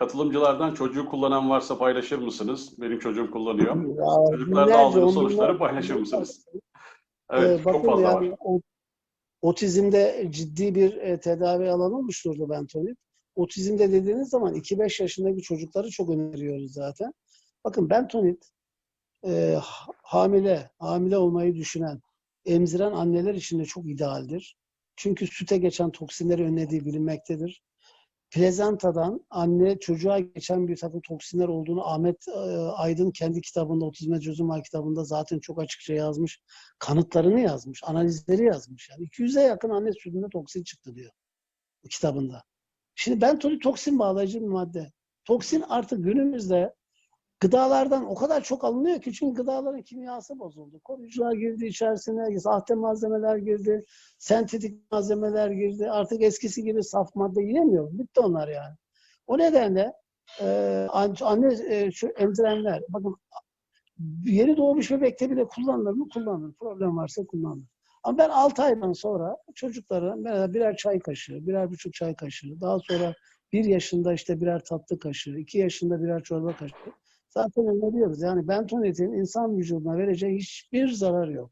Katılımcılardan çocuğu kullanan varsa paylaşır mısınız? Benim çocuğum kullanıyor. Ya, Çocuklarda aldığınız on sonuçları paylaşır mısınız? Ee, Evet, bakın çok fazla yani var. otizmde ciddi bir e, tedavi alanı oluşturdu Bentonit. Otizmde dediğiniz zaman 2-5 yaşındaki çocukları çok öneriyoruz zaten. Bakın Bentonit e, ha- hamile, hamile olmayı düşünen, emziren anneler için de çok idealdir. Çünkü süte geçen toksinleri önlediği bilinmektedir. Plezantadan anne çocuğa geçen bir takım toksinler olduğunu Ahmet e, Aydın kendi kitabında Otizme Çözüm Var kitabında zaten çok açıkça yazmış. Kanıtlarını yazmış, analizleri yazmış. Yani 200'e yakın anne sütünde toksin çıktı diyor bu kitabında. Şimdi bentonit toksin bağlayıcı bir madde. Toksin artık günümüzde gıdalardan o kadar çok alınıyor ki çünkü gıdaların kimyası bozuldu. Koruyucular girdi içerisine, sahte malzemeler girdi, sentetik malzemeler girdi. Artık eskisi gibi saf madde yiyemiyor. Bitti onlar yani. O nedenle e, an- anne e, şu emzirenler, bakın yeni doğmuş bebekte bile kullanılır mı? Kullanılır. Problem varsa kullanılır. Ama ben 6 aydan sonra çocuklara birer çay kaşığı, birer buçuk çay kaşığı, daha sonra bir yaşında işte birer tatlı kaşığı, iki yaşında birer çorba kaşığı zaten öneriyoruz. Yani bentonitin insan vücuduna vereceği hiçbir zararı yok.